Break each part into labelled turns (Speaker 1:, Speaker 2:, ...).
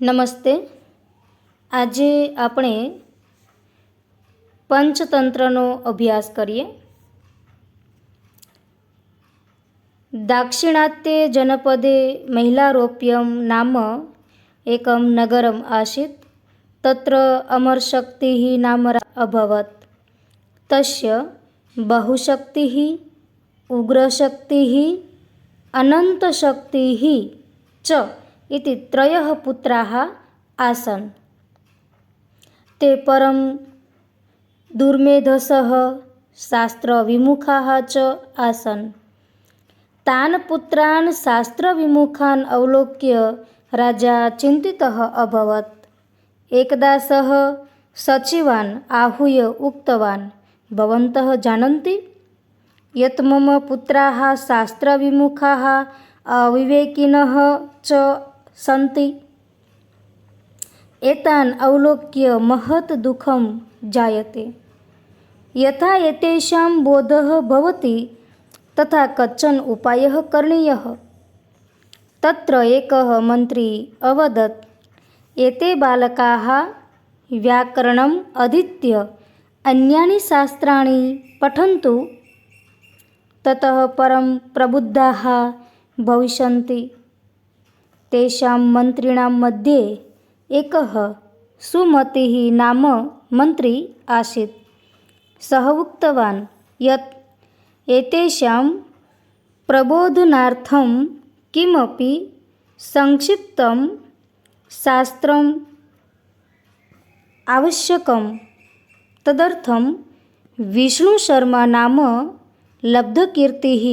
Speaker 1: નમસ્તે આજે આપણે પંચતંત્રનો અભ્યાસ કરીએ દાક્ષિણાત્ય જનપદે મહિલારોપ્યમ નામ એકમ નગરમ આસીત તત્ર અમરશક્તિ નામ અભવત તસ્ય બહુશક્તિ ઉગ્રશક્તિ અનંતશક્તિ ચ इति त्रयः पुत्राः आसन्। ते परं दुर्मेधसः शास्त्रविमुखाः च आसन्। तान् पुत्रान् शास्त्रविमुखान् अवलोक्य राजा चिन्तितः अभवत्। एकदा सः सचिवान् आहूय उक्तवान् भवन्तः जानन्ति? यत् मम पुत्राः शास्त्रविमुखाः अविवेकिनः च सन्ति एतान् अवलोक्य महत् दुःखं जायते। यथा एतेषां बोधः भवति तथा कश्चन उपायः करणीयः। तत्र एकः मन्त्री अवदत् एते बालकाः व्याकरणम् अधीत्य अन्यानि शास्त्राणि पठन्तु। ततः परं प्रबुद्धाः भविष्यन्ति। तेषां मन्त्रिणां मध्ये एकः सुमतिः नाम मन्त्री आसीत् सः उक्तवान् यत् एतेषां प्रबोधनार्थं किमपि संक्षिप्तं शास्त्रम् आवश्यकं तदर्थं विष्णुशर्मा नाम लब्धकीर्तिः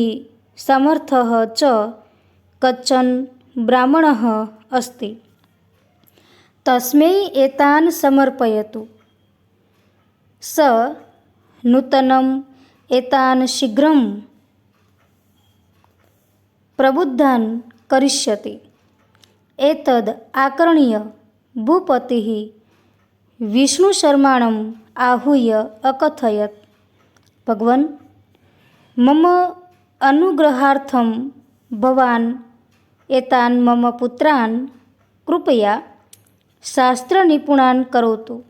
Speaker 1: समर्थः च कश्चन ब्राह्मणः अस्ति तस्मै एतान् समर्पयतु स नूतनम् एतान् शीघ्रं प्रबुद्धान् करिष्यति एतद् आकर्ण्य भूपतिः विष्णुशर्माणम् आहूय अकथयत् भगवन् मम अनुग्रहार्थं भवान् एतान् मम पुत्रान् कृपया शास्त्रनिपुणान् करोतु।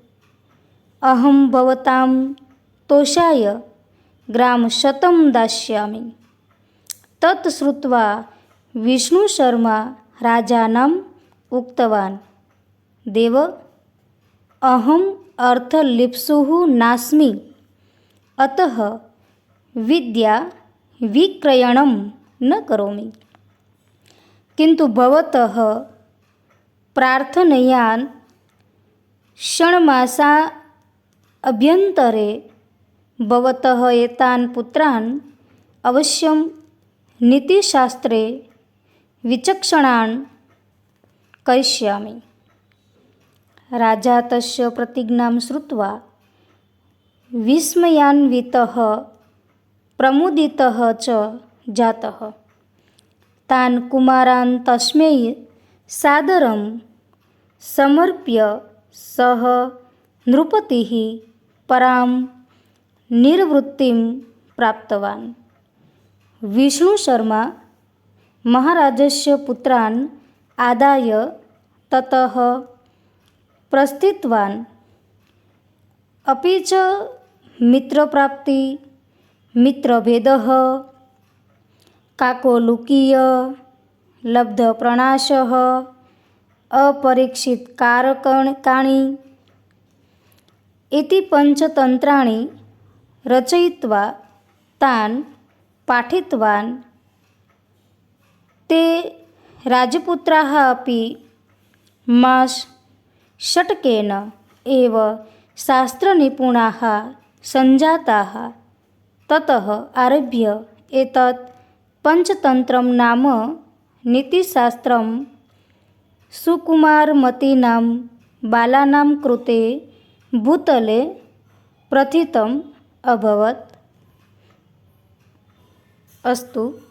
Speaker 1: अहं भवतां तोषाय ग्रामशतं दास्यामि। तत् श्रुत्वा विष्णुशर्मा राजानम् उक्तवान् देव अहम् अर्थलिप्सुः नास्मि। अतः विद्या विक्रयणं न करोमि। किन्तु भवतः प्रार्थनया षण्मासा अभ्यन्तरे भवतः एतान् पुत्रान् अवश्यं नीतिशास्त्रे विचक्षणान् करिष्यामि राजा तस्य प्रतिज्ञां श्रुत्वा विस्मयान्वितः प्रमुदितः च जातः तान् कुमारान् तस्मै सादरं समर्प्य सः नृपतिः परां निर्वृत्तिं प्राप्तवान्। विष्णुशर्मा महाराजस्य पुत्रान् आदाय ततः प्रस्थितवान्। अपि च मित्रप्राप्ति मित्रभेदः काकोलुकीय लब्धप्रणाशः अपरीक्षितकारकाणि इति पञ्चतन्त्राणि रचयित्वा तान् पाठितवान्। ते राजपुत्राः अपि मास् षट्केन एव शास्त्रनिपुणाः सञ्जाताः ततः आरभ्य एतत् પંચતંત્રમ નામ નીતિશાસ્ત્રમ સુકુમારમતીનામ બાલાનામ કૃતે ભૂતલે પ્રથિતમ અભવત. અસ્તુ.